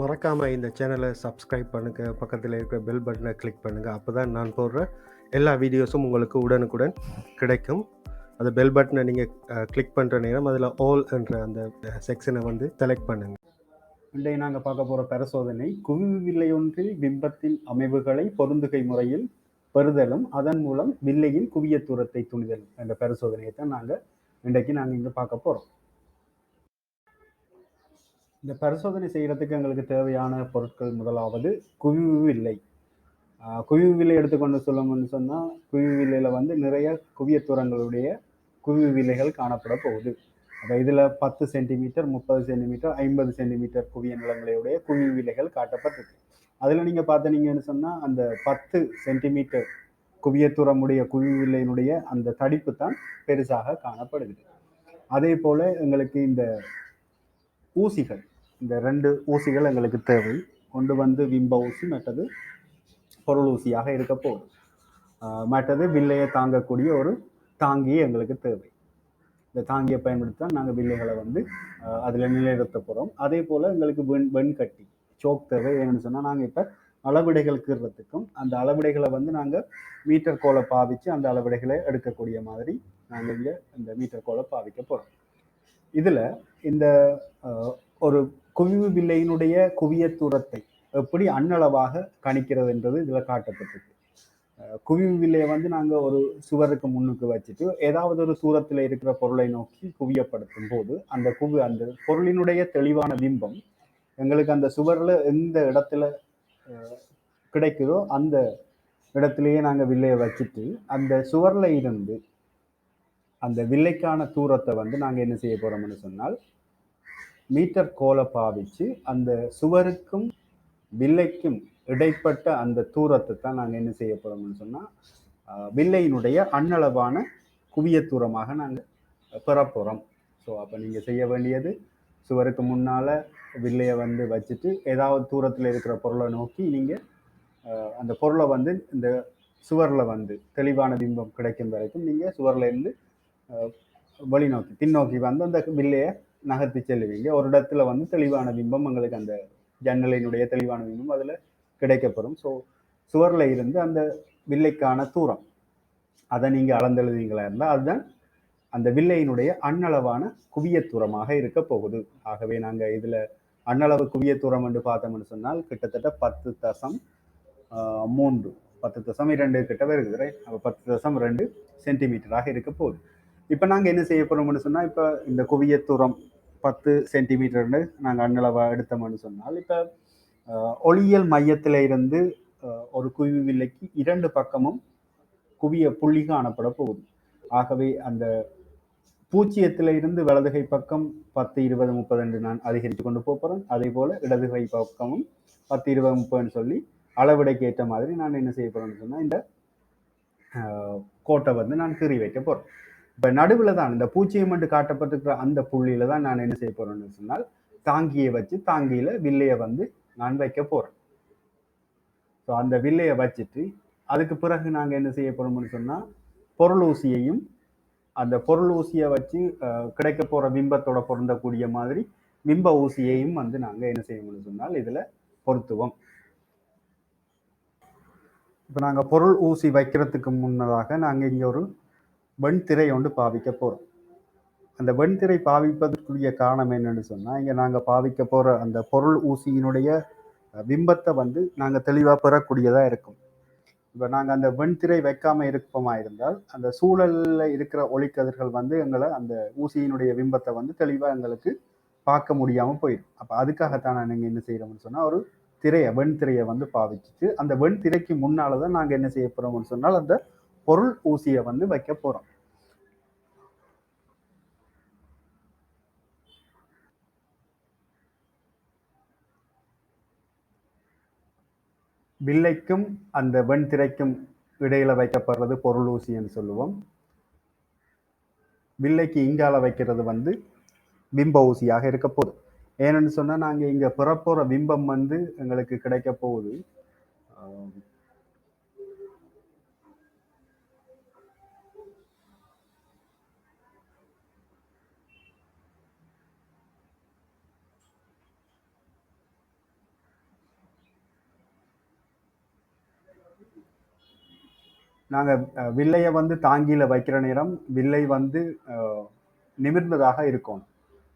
மறக்காமல் இந்த சேனலை சப்ஸ்கிரைப் பண்ணுங்கள் பக்கத்தில் இருக்கிற பெல் பட்டனை கிளிக் பண்ணுங்கள் அப்போ தான் நான் போடுற எல்லா வீடியோஸும் உங்களுக்கு உடனுக்குடன் கிடைக்கும். அந்த பெல் பட்டனை நீங்கள் கிளிக் பண்ணுற நேரம் அதில் ஆல் என்ற அந்த செக்ஷனை வந்து செலக்ட் பண்ணுங்கள் இன்றைய நாங்கள் பார்க்க போகிற பரிசோதனை குவிவு வில்லை ஒன்றில் பிம்பத்தின் அமைவுகளை பொருந்துகை முறையில் பெறுதலும் அதன் மூலம் வில்லையின் குவிய தூரத்தை துணிதல் என்ற பரிசோதனையை தான் நாங்கள் இன்றைக்கு நாங்கள் இங்கே பார்க்க போகிறோம் இந்த பரிசோதனை செய்கிறதுக்கு எங்களுக்கு தேவையான பொருட்கள் முதலாவது குவிவு வில்லை. குவிவு விலை எடுத்துக்கொண்டு சொல்லணும்னு சொன்னால் குவிவு வில்லையில் வந்து நிறைய குவிய தூரங்களுடைய குவிவு வில்லைகள் காணப்பட போகுது. அப்போ இதில் பத்து சென்டிமீட்டர் முப்பது சென்டிமீட்டர் ஐம்பது சென்டிமீட்டர் குவிய நிலங்களுடைய குவிவு விலைகள் காட்டப்பட்டிருக்கு அதில் நீங்கள் பார்த்தீங்கன்னு சொன்னால் அந்த பத்து சென்டிமீட்டர் குவியத்துறமுடைய குவிவு அந்த தடிப்பு தான் பெருசாக காணப்படுகிறது. அதே போல் எங்களுக்கு இந்த ஊசிகள் இந்த ரெண்டு ஊசிகள் எங்களுக்கு தேவை. ஒன்று வந்து விம்ப ஊசி மற்றது பொருள் ஊசியாக இருக்க போகுது மற்றது வில்லையை தாங்கக்கூடிய ஒரு தாங்கி எங்களுக்கு தேவை. இந்த தாங்கியை பயன்படுத்தி தான் நாங்கள் வில்லைகளை வந்து அதில் நிலைநிறுத்த போகிறோம் அதே போல் எங்களுக்கு வெண் வெண்கட்டி சோக் தேவை ஏன்னு சொன்னால் நாங்கள் இப்போ அளவிடைகள் கீறத்துக்கும் அந்த அளவிடைகளை வந்து நாங்கள் மீட்டர் கோலை பாவிச்சு அந்த அளவிடைகளை எடுக்கக்கூடிய மாதிரி நாங்கள் இங்கே இந்த மீட்டர் கோலை பாவிக்க போகிறோம் இதில் இந்த ஒரு குவிவு வில்லையினுடைய குவிய தூரத்தை எப்படி அன்னளவாக கணிக்கிறது என்றது இதில் காட்டப்பட்டிருக்கு. குவிவு வில்லையை வந்து நாங்கள் ஒரு சுவருக்கு முன்னுக்கு வச்சுட்டு ஏதாவது ஒரு தூரத்தில் இருக்கிற பொருளை நோக்கி குவியப்படுத்தும் போது அந்த குவி அந்த பொருளினுடைய தெளிவான பிம்பம் எங்களுக்கு அந்த சுவரில் எந்த இடத்துல கிடைக்குதோ அந்த இடத்துலையே நாங்கள் வில்லையை வச்சுட்டு அந்த சுவரில் இருந்து அந்த வில்லைக்கான தூரத்தை வந்து நாங்கள் என்ன செய்ய போகிறோம்னு சொன்னால் மீட்டர் கோலை பாவிச்சு அந்த சுவருக்கும் வில்லைக்கும் இடைப்பட்ட அந்த தூரத்தை தான் நாங்கள் என்ன செய்ய போகிறோம்னு சொன்னால் வில்லையினுடைய அன்னளவான குவிய தூரமாக நாங்கள் பெறப்போகிறோம் ஸோ அப்போ நீங்கள் செய்ய வேண்டியது சுவருக்கு முன்னால் வில்லையை வந்து வச்சுட்டு ஏதாவது தூரத்தில் இருக்கிற பொருளை நோக்கி நீங்கள் அந்த பொருளை வந்து இந்த சுவரில் வந்து தெளிவான பிம்பம் கிடைக்கும் வரைக்கும் நீங்கள் சுவரில் இருந்து அஹ், வெளிநோக்கி பின்னோக்கி வந்து அந்த வில்லையை நகர்த்தி செல்லுவீங்க. ஒரு இடத்துல வந்து தெளிவான பிம்பம் உங்களுக்கு அந்த ஜன்னலினுடைய தெளிவான பிம்பம் அதில் கிடைக்கப்பெறும். ஸோ சுவரில் இருந்து அந்த வில்லைக்கான தூரம் அதை நீங்கள் அளந்தெழுதிங்களா இருந்தால் அதுதான் அந்த வில்லையினுடைய அன்னளவான குவிய தூரமாக இருக்க போகுது. ஆகவே நாங்கள் இதில் அன்னளவு குவிய தூரம் என்று பார்த்தோம்னு சொன்னால் கிட்டத்தட்ட பத்து தசம் மூன்று பத்து தசம் இரண்டு கிட்ட வருகிறது. ரைட் அப்போ பத்து தசம் ரெண்டு சென்டிமீட்டராக இருக்க போகுது. இப்போ நாங்கள் என்ன செய்ய போகிறோம்னு சொன்னால் இப்போ இந்த குவிய தூரம் பத்து சென்டிமீட்டர்னு நாங்கள் அன்னளவாக எடுத்தோம்னு சொன்னால் இப்போ ஒளியியல் மையத்தில் இருந்து ஒரு குவி வில்லைக்கு இரண்டு பக்கமும் குவிய புள்ளி காணப்பட போகுது. ஆகவே அந்த பூஜ்ஜியத்தில் இருந்து வலதுகை பக்கம் பத்து இருபது முப்பது என்று நான் அதிகரித்து கொண்டு போகிறேன் அதே போல் இடதுகை பக்கமும் பத்து இருபது முப்பதுன்னு சொல்லி அளவிடைக்கு ஏற்ற மாதிரி நான் என்ன செய்ய போகிறேன்னு சொன்னால் இந்த கோட்டை வந்து நான் கீறி வைக்க போகிறேன் இப்போ நடுவில் தான் இந்த பூஜ்ஜியம் என்று காட்டப்பட்டிருக்கிற அந்த புள்ளியில தான் நான் என்ன செய்ய போறேன்னு சொன்னால் தாங்கியை வச்சு தாங்கியில் வில்லையை வந்து நான் வைக்க போகிறேன் ஸோ அந்த வில்லையை வச்சுட்டு அதுக்கு பிறகு நாங்கள் என்ன செய்ய போகிறோம்னு சொன்னால் பொருள் ஊசியையும் அந்த பொருள் ஊசியை வச்சு கிடைக்க போகிற பிம்பத்தோட பொருந்தக்கூடிய மாதிரி பிம்ப ஊசியையும் வந்து நாங்கள் என்ன செய்யணும்னு சொன்னால் இதில் பொருத்துவோம். இப்போ நாங்கள் பொருள் ஊசி வைக்கிறதுக்கு முன்னதாக நாங்கள் இங்கே ஒரு வெண்திரை ஒன்று பாவிக்க போகிறோம் அந்த வெண்திரை பாவிப்பதற்குரிய காரணம் என்னன்னு சொன்னால் இங்கே நாங்கள் பாவிக்க போகிற அந்த பொருள் ஊசியினுடைய பிம்பத்தை வந்து நாங்கள் தெளிவாக பெறக்கூடியதாக இருக்கும். இப்போ நாங்கள் அந்த வெண்திரை வைக்காமல் இருப்போமா இருந்தால் அந்த சூழலில் இருக்கிற ஒளிக்கதிர்கள் வந்து எங்களை அந்த ஊசியினுடைய பிம்பத்தை வந்து தெளிவாக எங்களுக்கு பார்க்க முடியாமல் போயிடும். அப்போ அதுக்காகத்தான் நாங்கள் என்ன செய்கிறோம்னு சொன்னால் ஒரு திரையை வெண்திரையை வந்து பாவிச்சுட்டு அந்த வெண்திரைக்கு முன்னால் தான் நாங்கள் என்ன செய்ய போகிறோம்னு சொன்னால் அந்த பொருள் ஊசியை வந்து வைக்க போகிறோம் வில்லைக்கும் அந்த வெண்திரைக்கும் இடையில வைக்கப்படுறது பொருள் ஊசின்னு சொல்லுவோம். வில்லைக்கு இங்கால வைக்கிறது வந்து பிம்ப ஊசியாக இருக்க போகுது. ஏன்னு சொன்னால் நாங்கள் இங்கே பிறப்போகிற பிம்பம் வந்து எங்களுக்கு கிடைக்க போகுது. நாங்கள் வில்லையை வந்து தாங்கியில் வைக்கிற நேரம் வில்லை வந்து நிமிர்ந்ததாக இருக்கும்.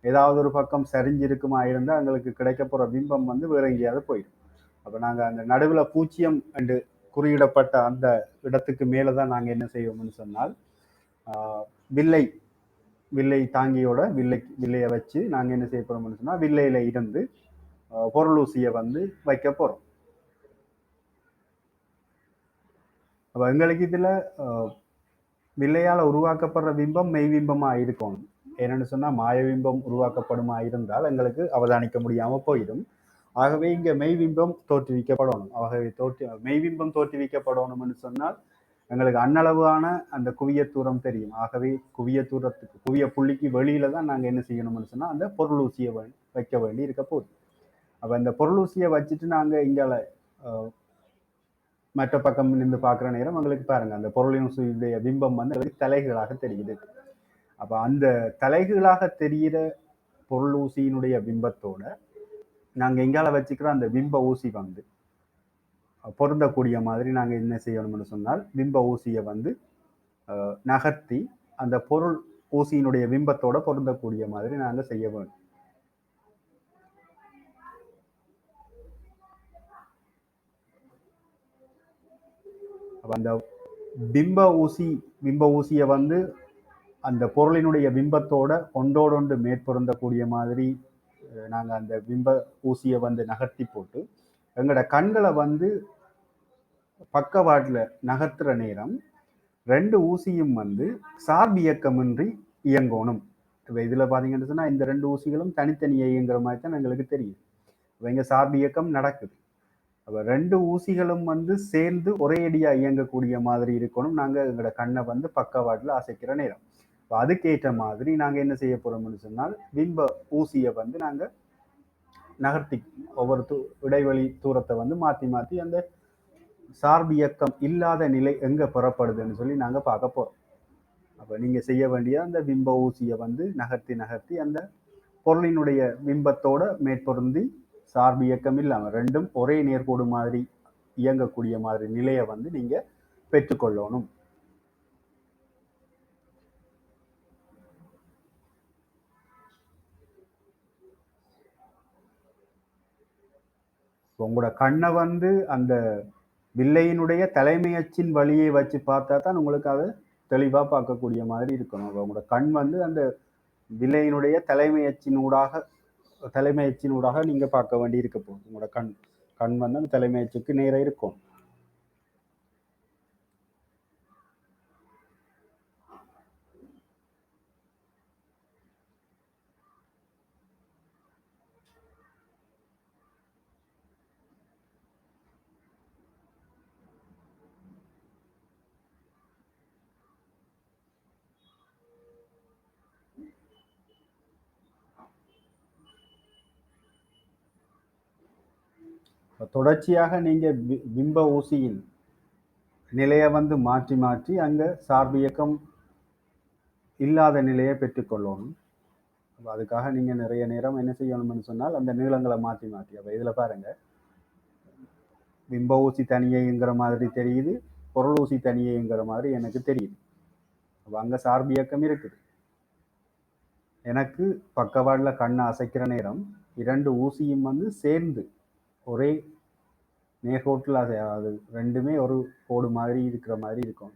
ஏதாவது ஒரு பக்கம் சரிஞ்சிருக்குமா இருந்தால் எங்களுக்கு கிடைக்க போகிற பிம்பம் வந்து வேற எங்கேயாவது போயிடும். அப்போ நாங்கள் அந்த நடுவில் பூச்சியம் என்று குறியிடப்பட்ட அந்த இடத்துக்கு மேலே தான் நாங்கள் என்ன செய்வோம்னு சொன்னால் வில்லை வில்லை தாங்கியோட வில்லை வில்லையை வச்சு நாங்கள் என்ன செய்ய போகிறோம்னு சொன்னால் வில்லையில் இருந்து பொருளூசியை வந்து வைக்க போகிறோம் அப்போ எங்களுக்கு இதில் வில்லையால் உருவாக்கப்படுற பிம்பம் மெய் பிம்பமாக இருக்கணும். என்னென்னு சொன்னால் மாயபிம்பம் உருவாக்கப்படுமா இருந்தால் எங்களுக்கு அவதானிக்க முடியாமல் போயிடும். ஆகவே இங்கே மெய்பிம்பம் தோற்றுவிக்கப்படணும். ஆகவே தோற்றி மெய்பிம்பம் தோற்றுவிக்கப்படணும்னு சொன்னால் எங்களுக்கு அன்னளவான அந்த குவிய தூரம் தெரியும். ஆகவே குவிய தூரத்துக்கு குவிய புள்ளிக்கு வெளியில தான் நாங்கள் என்ன செய்யணும்னு சொன்னால் அந்த பொருளூசியை ஊசியை வைக்க வேண்டி இருக்க போகுது. அப்போ இந்த பொருளூசியை வச்சுட்டு நாங்கள் இங்கே மற்ற பக்கம் நின்று பார்க்குற நேரம் உங்களுக்கு பாருங்கள் அந்த பொருளின் பொருளூசியுடைய பிம்பம் வந்து எங்களுக்கு தலைகளாக தெரியுது. அப்போ அந்த தலைகளாக தெரிகிற பொருளூசியினுடைய பிம்பத்தோட நாங்கள் எங்கால வச்சுக்கிற அந்த பிம்ப ஊசி வந்து பொருந்தக்கூடிய மாதிரி நாங்கள் என்ன செய்யணும்னு சொன்னால் பிம்ப ஊசியை வந்து நகர்த்தி அந்த பொருள் ஊசியினுடைய பிம்பத்தோட பொருந்தக்கூடிய மாதிரி நாங்கள் செய்ய வேண்டும் அப்ப அந்த பிம்ப ஊசி பிம்ப ஊசியை வந்து அந்த பொருளினுடைய பிம்பத்தோட ஒன்றோடொன்று மேற்பொருந்தக்கூடிய மாதிரி நாங்கள் அந்த பிம்ப ஊசியை வந்து நகர்த்தி போட்டு எங்களோட கண்களை வந்து பக்கவாட்டில் நகர்த்துற நேரம் ரெண்டு ஊசியும் வந்து சார்பியக்கமின்றி இயங்கணும். இப்போ இதில் பார்த்தீங்கன்னு சொன்னால் இந்த ரெண்டு ஊசிகளும் தனித்தனியே இயங்குற மாதிரி தான் எங்களுக்கு தெரியும். இப்போ இங்கே சார்பியக்கம் நடக்குது. அப்போ ரெண்டு ஊசிகளும் வந்து சேர்ந்து ஒரே அடியாக இயங்கக்கூடிய மாதிரி இருக்கணும். நாங்கள் எங்களோட கண்ணை வந்து பக்கவாட்டில் அசைக்கிற நேரம். இப்போ அதுக்கேற்ற மாதிரி நாங்கள் என்ன செய்ய போகிறோம்னு சொன்னால் பிம்ப ஊசியை வந்து நாங்கள் நகர்த்தி ஒவ்வொரு தூ இடைவெளி தூரத்தை வந்து மாற்றி மாற்றி அந்த சார்பியக்கம் இல்லாத நிலை எங்கே புறப்படுதுன்னு சொல்லி நாங்கள் பார்க்க போகிறோம் அப்போ நீங்கள் செய்ய வேண்டிய அந்த பிம்ப ஊசியை வந்து நகர்த்தி நகர்த்தி அந்த பொருளினுடைய பிம்பத்தோட மேற்பொருந்தி சார்பு இயக்கம் இல்லாமல் ரெண்டும் ஒரே நேர்கோடு மாதிரி இயங்கக்கூடிய மாதிரி நிலையை வந்து நீங்கள் பெற்றுக்கொள்ளணும் உங்களோட கண்ணை வந்து அந்த வில்லையினுடைய தலைமையச்சின் வழியை வச்சு பார்த்தா தான் உங்களுக்கு அதை தெளிவாக பார்க்கக்கூடிய மாதிரி இருக்கணும். உங்களோட கண் வந்து அந்த வில்லையினுடைய தலைமையச்சினூடாக தலைமையச்சினூடாக நீங்கள் பார்க்க வேண்டி இருக்க போகுது உங்களோட கண் கண் வந்து அந்த தலைமையச்சுக்கு நேராக இருக்கும். தொடர்ச்சியாக நீங்கள் பிம்ப ஊசியின் நிலையை வந்து மாற்றி மாற்றி அங்கே சார்பு இயக்கம் இல்லாத நிலையை பெற்றுக்கொள்ளணும். அப்போ அதுக்காக நீங்கள் நிறைய நேரம் என்ன செய்யணும்னு சொன்னால் அந்த நீளங்களை மாற்றி மாற்றி. அப்போ இதில் பாருங்கள் பிம்ப ஊசி தனியேங்கிற மாதிரி தெரியுது பொருள் ஊசி தனியேங்கிற மாதிரி எனக்கு தெரியுது. அப்போ அங்கே சார்பு இயக்கம் இருக்குது. எனக்கு பக்கவாடில் கண்ணை அசைக்கிற நேரம் இரண்டு ஊசியும் வந்து சேர்ந்து ஒரே நேர்கோட்டில் அது அது ரெண்டுமே ஒரு கோடு மாதிரி இருக்கிற மாதிரி இருக்கும்.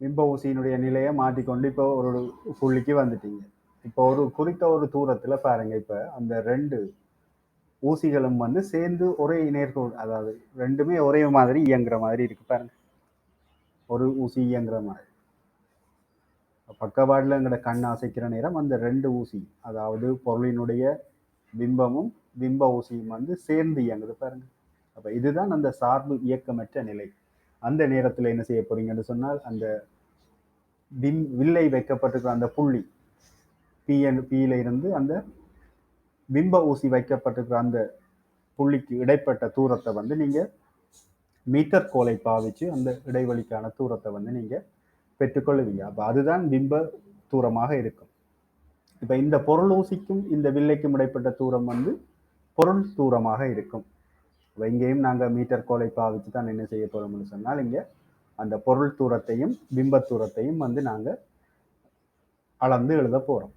பிம்ப ஊசியினுடைய நிலையை மாற்றிக்கொண்டு இப்போ ஒரு புள்ளிக்கு வந்துட்டீங்க. இப்போ ஒரு குறித்த ஒரு தூரத்தில் பாருங்க இப்போ அந்த ரெண்டு ஊசிகளும் வந்து சேர்ந்து ஒரே நேர்கோள் அதாவது ரெண்டுமே ஒரே மாதிரி இயங்குற மாதிரி இருக்கு பாருங்க. ஒரு ஊசி இயங்குற மாதிரி. பக்கவாடில் எங்களோட கண் அசைக்கிற நேரம் அந்த ரெண்டு ஊசி அதாவது பொருளினுடைய பிம்பமும் பிம்ப ஊசியும் வந்து சேர்ந்து இயங்குது பாருங்க. அப்போ இதுதான் அந்த சார்பு இயக்கமற்ற நிலை. அந்த நேரத்தில் என்ன செய்ய போறீங்கன்னு சொன்னால் அந்த பிம் வில்லை வைக்கப்பட்டிருக்கிற அந்த புள்ளி பி பியில இருந்து அந்த பிம்ப ஊசி வைக்கப்பட்டிருக்கிற அந்த புள்ளிக்கு இடைப்பட்ட தூரத்தை வந்து நீங்கள் மீட்டர் கோலை பாவிச்சு அந்த இடைவெளிக்கான தூரத்தை வந்து நீங்கள் பெற்றுக்கொள்ளுவீங்க. அப்போ அதுதான் பிம்ப தூரமாக இருக்கும். இப்போ இந்த பொருள் ஊசிக்கும் இந்த வில்லைக்கும் இடைப்பட்ட தூரம் வந்து பொருள் தூரமாக இருக்கும். இப்போ இங்கேயும் நாங்கள் மீட்டர் கோலை பாவிச்சு தான் என்ன செய்ய போகிறோம்னு சொன்னால் இங்கே அந்த பொருள் தூரத்தையும் பிம்ப தூரத்தையும் வந்து நாங்கள் அளந்து எழுத போகிறோம்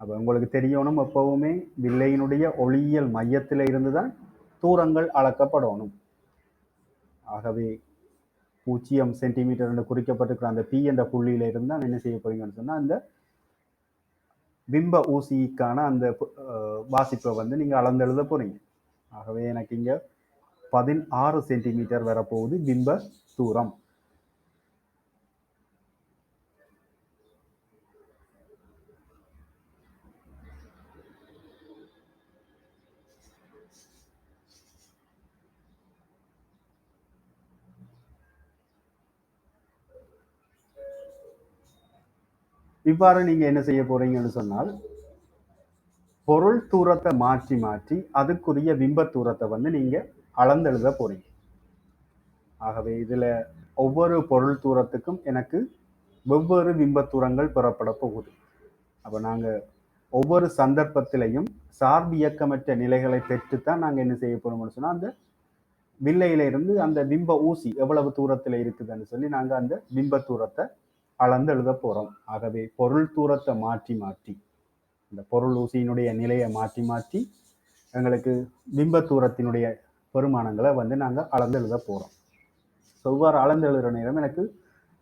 அப்போ உங்களுக்கு தெரியணும் எப்பவுமே வில்லையினுடைய ஒளியியல் மையத்தில் இருந்து தான் தூரங்கள் அளக்கப்படணும். ஆகவே பூஜ்ஜியம் சென்டிமீட்டர் என்று குறிக்கப்பட்டிருக்கிற அந்த பி என்ற புள்ளியில இருந்து தான் என்ன செய்ய போறீங்கன்னு சொன்னால் அந்த பிம்ப ஊசிக்கான அந்த வாசிப்பை வந்து நீங்கள் அளந்து எழுத போகிறீங்க ஆகவே எனக்கு இங்கே பதினாறு சென்டிமீட்டர் வரப்போகுது பிம்ப தூரம். இவ்வாறு நீங்க என்ன செய்ய போறீங்கன்னு சொன்னால் பொருள் தூரத்தை மாற்றி மாற்றி அதுக்குரிய பிம்ப தூரத்தை வந்து நீங்க அளந்தெழுத போறீங்க. ஆகவே இதுல ஒவ்வொரு பொருள் தூரத்துக்கும் எனக்கு வெவ்வேறு பிம்ப தூரங்கள் பெறப்பட போகுது. அப்போ நாங்க ஒவ்வொரு சந்தர்ப்பத்திலையும் சார்பு இயக்கமற்ற நிலைகளை பெற்றுத்தான் நாங்கள் என்ன செய்ய போறோம்னு சொன்னால் அந்த வில்லையில இருந்து அந்த பிம்ப ஊசி எவ்வளவு தூரத்தில் இருக்குதுன்னு சொல்லி நாங்கள் அந்த பிம்ப தூரத்தை அளந்து எழுத போகிறோம் ஆகவே பொருள் தூரத்தை மாற்றி மாற்றி இந்த பொருள் ஊசியினுடைய நிலையை மாற்றி மாற்றி எங்களுக்கு பிம்ப தூரத்தினுடைய பெருமானங்களை வந்து நாங்கள் அளந்து எழுத போகிறோம் ஸோ இவ்வாறு அளந்து எழுதுகிற நேரம் எனக்கு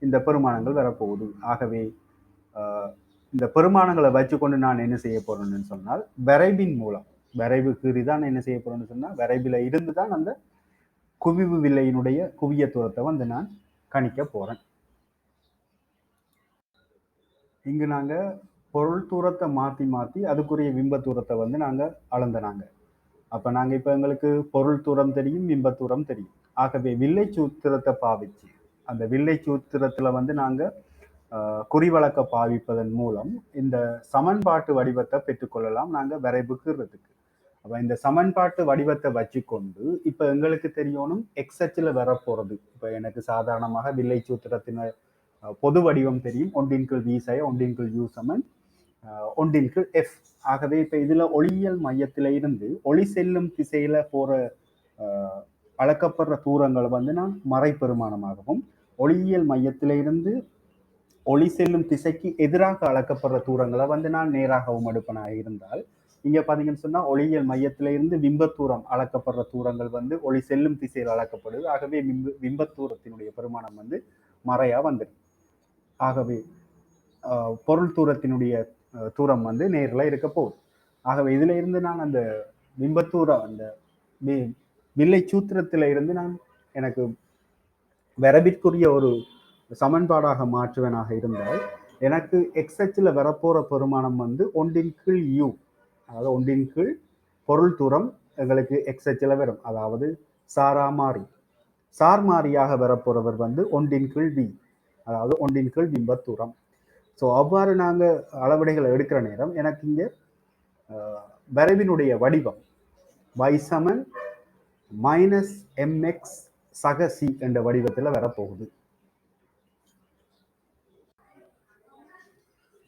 இந்த பெருமானங்கள் வரப்போகுது. ஆகவே இந்த பெருமானங்களை வச்சுக்கொண்டு நான் என்ன செய்ய போகிறேன்னு சொன்னால் விரைவின் மூலம் விரைவு கீறி தான் என்ன செய்ய போகிறேன்னு சொன்னால் விரைவில் இருந்து தான் அந்த குவிவு வில்லையினுடைய குவிய தூரத்தை வந்து நான் கணிக்க போகிறேன் இங்கு நாங்கள் பொருள் தூரத்தை மாற்றி மாற்றி அதுக்குரிய பிம்ப தூரத்தை வந்து நாங்கள் அளந்தனாங்க அப்போ நாங்கள் இப்போ எங்களுக்கு பொருள் தூரம் தெரியும் பிம்ப தூரம் தெரியும். ஆகவே வில்லை சூத்திரத்தை பாவிச்சு அந்த வில்லை சூத்திரத்தில் வந்து நாங்கள் குறிவழக்க பாவிப்பதன் மூலம் இந்த சமன்பாட்டு வடிவத்தை பெற்றுக்கொள்ளலாம் நாங்கள் விரைவுக்குறதுக்கு அப்போ இந்த சமன்பாட்டு வடிவத்தை வச்சுக்கொண்டு இப்போ எங்களுக்கு தெரியணும் எக்ஸச்சில் வரப்போகிறது இப்போ எனக்கு சாதாரணமாக வில்லை சூத்திரத்தின பொது வடிவம் தெரியும். ஒன்றின் கீழ் வி ஒன்றின் கீழ் யூ சமன். ஒன்றின் கீழ் எஃப் ஆகவே இப்போ இதில் ஒளியியல் மையத்தில் இருந்து ஒளி செல்லும் திசையில் போகிற அளக்கப்படுற தூரங்களை வந்து நான் மறைப்பெருமானமாகவும் ஒளியியல் மையத்தில் இருந்து ஒளி செல்லும் திசைக்கு எதிராக அளக்கப்படுற தூரங்களை வந்து நான் நேராகவும் எடுப்பனாக இருந்தால் இங்கே பார்த்தீங்கன்னு சொன்னால் ஒளியியல் மையத்தில் இருந்து விம்பத்தூரம் தூரம் அளக்கப்படுற தூரங்கள் வந்து ஒளி செல்லும் திசையில் அளக்கப்படுது. ஆகவே விம்பு விம்பத்தூரத்தினுடைய பெருமானம் வந்து மறையாக வந்துடும். ஆகவே பொருள் தூரத்தினுடைய தூரம் வந்து நேரில் இருக்க போகுது. ஆகவே இதுல இருந்து நான் அந்த பிம்பத்தூரம் அந்த வில்லை சூத்திரத்தில இருந்து நான் எனக்கு வரவிற்குரிய ஒரு சமன்பாடாக மாற்றுவனாக இருந்தால் எனக்கு எக்ஸ்எச்சில் வரப்போற பெருமானம் வந்து ஒன்றின் கீழ் யூ அதாவது ஒன்றின் கீழ் பொருள் தூரம் எங்களுக்கு எக்ஸ்எச்சில் வரும். அதாவது சாரா மாறி. சார் மாறியாக வரப்போறவர் வந்து ஒன்றின் கீழ் வி அதாவது ஒன்றின் கீழ் பிம்ப தூரம் ஸோ அவ்வாறு நாங்கள் அளவடைகளை எடுக்கிற நேரம் எனக்கு இங்கே வரைவினுடைய வடிவம் y சமன் மைனஸ் எம்எக்ஸ் சக சி என்ற வடிவத்தில் வரப்போகுது.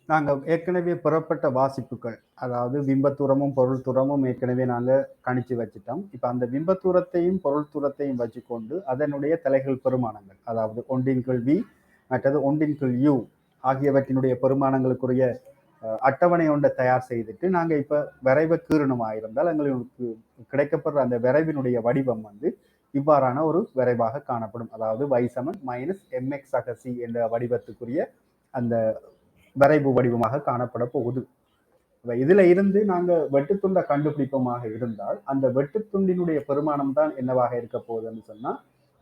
நாங்கள் ஏற்கனவே புறப்பட்ட வாசிப்புகள் அதாவது பிம்பத்தூரமும் பொருள் தூரமும் ஏற்கனவே நாங்கள் கணிச்சு வச்சுட்டோம். இப்போ அந்த பிம்பத்தூரத்தையும் பொருள் தூரத்தையும் வச்சுக்கொண்டு அதனுடைய தலைகள் பெருமானங்கள் அதாவது ஒன்றின் கீழ் வி மற்றது ஒன்றின் கீழ் யூ ஆகியவற்றினுடைய பெருமானங்களுக்குரிய அட்டவணை ஒன்றை தயார் செய்துட்டு நாங்கள் இப்போ விரைவை கீரணமாக இருந்தால் எங்களுக்கு கிடைக்கப்படுற அந்த விரைவினுடைய வடிவம் வந்து இவ்வாறான ஒரு விரைவாக காணப்படும். அதாவது வைசமன் மைனஸ் எம்எக்ஸ் அகசி என்ற வடிவத்துக்குரிய அந்த வரைவு வடிவமாக காணப்பட போகுது. இதுல இருந்து நாங்க வெட்டுத்துண்டை கண்டுபிடிப்போமாக இருந்தால் அந்த வெட்டுத்துண்டினுடைய பெருமானம் தான் என்னவாக இருக்க போகுதுன்னு சொன்னா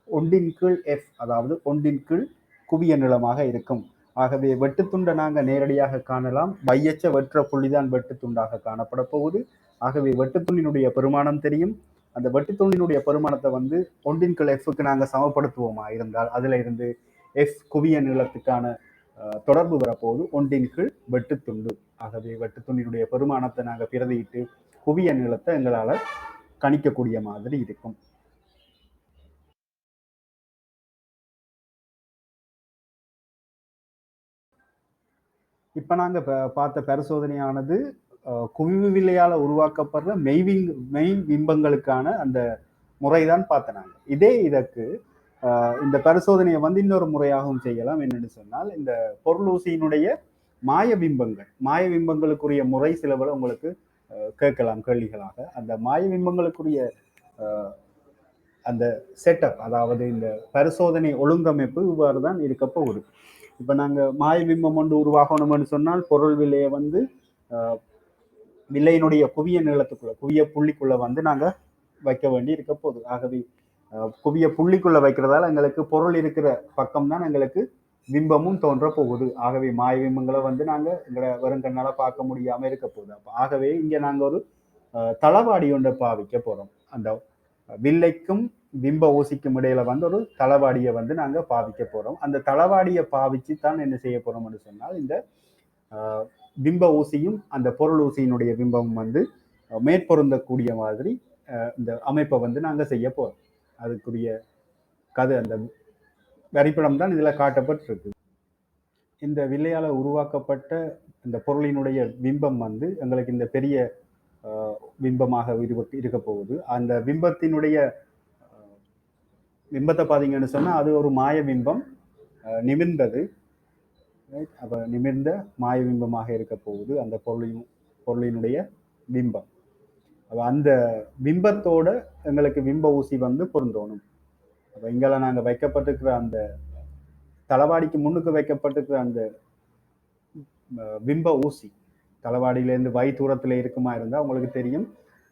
ஒன்றின் கீழ் எஃப் அதாவது ஒன்றின் கீழ் குவிய நிலமாக இருக்கும். ஆகவே வெட்டுத்துண்டை நாங்கள் நேரடியாக காணலாம். வையச்ச வெற்ற புள்ளிதான் வெட்டுத்துண்டாக காணப்பட போகுது. ஆகவே வெட்டுத்துண்டினுடைய பெருமானம் தெரியும். அந்த வெட்டுத்துண்டினுடைய பெருமானத்தை வந்து ஒன்றின் கீழ் எஃப்க்கு நாங்கள் சமப்படுத்துவோமா இருந்தால் அதுல இருந்து எஃப் குவிய நிலத்துக்கான தொடர்பு வரப்போகுது. ஒன்றின் கீழ் வெட்டுத்துண்டு ஆகவே வெட்டுத்துண்டினுடைய பெருமானத்தை நாங்கள் பிரதியிட்டு குவிய நிலத்தை எங்களால் கணிக்கக்கூடிய மாதிரி இருக்கும். இப்போ நாங்கள் பார்த்த பரிசோதனையானது குவிவு வில்லையால் உருவாக்கப்படுற மெய்விங் மெய் பிம்பங்களுக்கான அந்த முறைதான் பார்த்தோம் நாங்கள் இதே இதற்கு இந்த பரிசோதனையை வந்து இன்னொரு முறையாகவும் செய்யலாம். என்னென்னு சொன்னால் இந்த பொருளூசியினுடைய மாய பிம்பங்கள் மாய பிம்பங்களுக்குரிய முறை சிலவில் உங்களுக்கு கேட்கலாம் கேள்விகளாக. அந்த மாய பிம்பங்களுக்குரிய அந்த செட்டப் அதாவது இந்த பரிசோதனை ஒழுங்கமைப்பு இவ்வாறு தான் இருக்கப்போ போகுது இப்போ நாங்கள் மாய பிம்பம் ஒன்று உருவாகணும்னு சொன்னால் பொருள் விலையை வந்து விலையினுடைய வில்லையினுடைய குவிய நீளத்துக்குள்ள குவிய புள்ளிக்குள்ள வந்து நாங்கள் வைக்க வேண்டி இருக்க போகுது. ஆகவே குவிய புள்ளிக்குள்ள வைக்கிறதால எங்களுக்கு பொருள் இருக்கிற பக்கம் தான் எங்களுக்கு பிம்பமும் தோன்ற போகுது. ஆகவே மாய பிம்பங்களை வந்து நாங்கள் எங்களை வருங்கண்ணால பார்க்க முடியாம இருக்க போகுது. அப்போ ஆகவே இங்கே நாங்கள் ஒரு தளவாடி ஒன்றை பாவிக்க போறோம். அந்த வில்லைக்கும் பிம்ப ஊசிக்கும் இடையில வந்து ஒரு தளவாடியை வந்து நாங்கள் பாவிக்க போகிறோம் அந்த தளவாடியை பாவிச்சு தான் என்ன செய்ய போகிறோம்னு சொன்னால் இந்த பிம்ப ஊசியும் அந்த பொருள் ஊசியினுடைய பிம்பமும் வந்து மேற்பொருந்தக்கூடிய மாதிரி இந்த அமைப்பை வந்து நாங்கள் செய்ய போகிறோம் அதுக்குரிய கதை அந்த வரிப்படம் தான் இதில் காட்டப்பட்டிருக்கு. இந்த வில்லையால் உருவாக்கப்பட்ட இந்த பொருளினுடைய பிம்பம் வந்து எங்களுக்கு இந்த பெரிய பிம்பமாக இருக்க போகுது. அந்த பிம்பத்தினுடைய பிம்பத்தை பார்த்தீங்கன்னு சொன்னால் அது ஒரு மாய பிம்பம் நிமிர்ந்தது. அப்போ நிமிர்ந்த மாய பிம்பமாக இருக்க போகுது அந்த பொருளின் பொருளினுடைய பிம்பம். அப்போ அந்த பிம்பத்தோட எங்களுக்கு பிம்ப ஊசி வந்து பொருந்தோணும். அப்போ இங்கெல்லாம் நாங்கள் வைக்கப்பட்டிருக்கிற அந்த தளவாடிக்கு முன்னுக்கு வைக்கப்பட்டிருக்கிற அந்த பிம்ப ஊசி தளவாடியிலேருந்து வை தூரத்தில் இருக்குமா இருந்தால் உங்களுக்கு தெரியும்.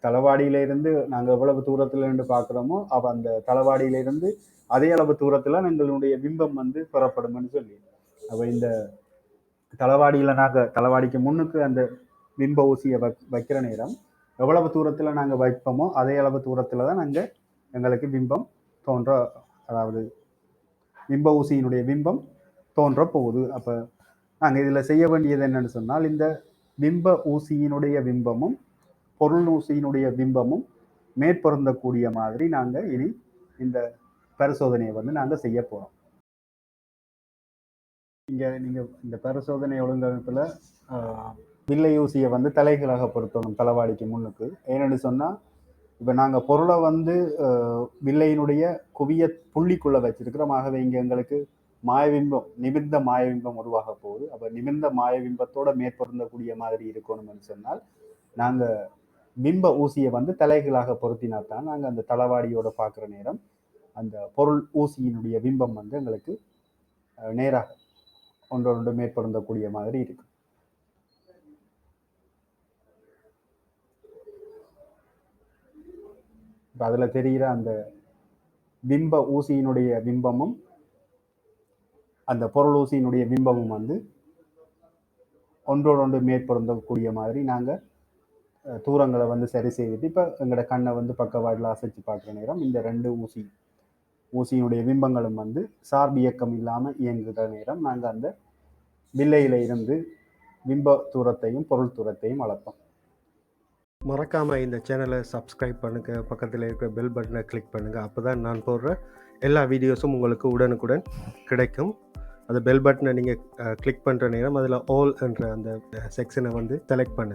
தளவாடியிலிருந்து நாங்கள் எவ்வளவு தூரத்தில் இருந்து பார்க்குறோமோ அவ அந்த தளவாடியிலிருந்து அதே அளவு தூரத்தில் எங்களுடைய பிம்பம் வந்து பெறப்படும்னு சொல்லி. அப்போ இந்த தளவாடியில் நாங்கள் தளவாடிக்கு முன்னுக்கு அந்த பிம்ப ஊசியை வை வைக்கிற நேரம் எவ்வளவு தூரத்தில் நாங்கள் வைப்போமோ அதே அளவு தூரத்தில் தான் நாங்கள் எங்களுக்கு பிம்பம் தோன்ற அதாவது பிம்ப ஊசியினுடைய பிம்பம் தோன்ற போகுது. அப்போ நாங்கள் இதில் செய்ய வேண்டியது என்னன்னு சொன்னால் இந்த பிம்ப ஊசியினுடைய பிம்பமும் பொருள் ஊசியினுடைய பிம்பமும் மேற்பொருந்தக்கூடிய மாதிரி நாங்கள் இனி இந்த பரிசோதனையை வந்து நாங்கள் செய்ய போகிறோம் இங்கே நீங்கள் இந்த பரிசோதனை ஒழுங்கமைப்பில் வில்லை ஊசியை வந்து தலைகளாக பொருத்தணும் தலைவாடிக்கு முன்னுக்கு. ஏன்னு சொன்னால் இப்போ நாங்கள் பொருளை வந்து வில்லையினுடைய குவிய புள்ளிக்குள்ளே வச்சிருக்கிறோம். ஆகவே இங்கே எங்களுக்கு மாயவிம்பம் நிமிர்ந்த மாயவிம்பம் உருவாக போகுது. அப்போ நிமிர்ந்த மாயவிம்பத்தோட மேற்பொருந்தக்கூடிய மாதிரி இருக்கணும்னு சொன்னால் நாங்கள் பிம்ப ஊசியை வந்து தலைகளாக பொருத்தினா தான் நாங்கள் அந்த தளவாடியோட பார்க்குற நேரம் அந்த பொருள் ஊசியினுடைய பிம்பம் வந்து எங்களுக்கு நேராக ஒன்றொன்று மேற்பொருந்தக்கூடிய மாதிரி இருக்கு. இப்போ தெரிகிற அந்த பிம்ப ஊசியினுடைய பிம்பமும் அந்த பொருள் ஊசியினுடைய பிம்பமும் வந்து ஒன்றோடொன்று மேற்பொருந்தக்கூடிய மாதிரி நாங்கள் தூரங்களை வந்து சரி செய்துட்டு இப்போ எங்களோட கண்ணை வந்து பக்கவாட்டில் அசைச்சு பார்க்குற நேரம் இந்த ரெண்டு ஊசி ஊசியினுடைய பிம்பங்களும் வந்து சார்பு இயக்கம் இல்லாமல் இயங்குகிற நேரம் நாங்கள் அந்த வில்லையில் இருந்து பிம்ப தூரத்தையும் பொருள் தூரத்தையும் வளர்ப்போம் மறக்காமல் இந்த சேனலை சப்ஸ்கிரைப் பண்ணுங்கள் பக்கத்தில் இருக்கிற பெல் பட்டனை கிளிக் பண்ணுங்கள் அப்போ தான் நான் போடுற எல்லா வீடியோஸும் உங்களுக்கு உடனுக்குடன் கிடைக்கும். அந்த பெல் பட்டனை நீங்கள் கிளிக் பண்ணுற நேரம் அதில் ஆல் என்ற அந்த செக்ஷனை வந்து செலக்ட் பண்ணுங்கள்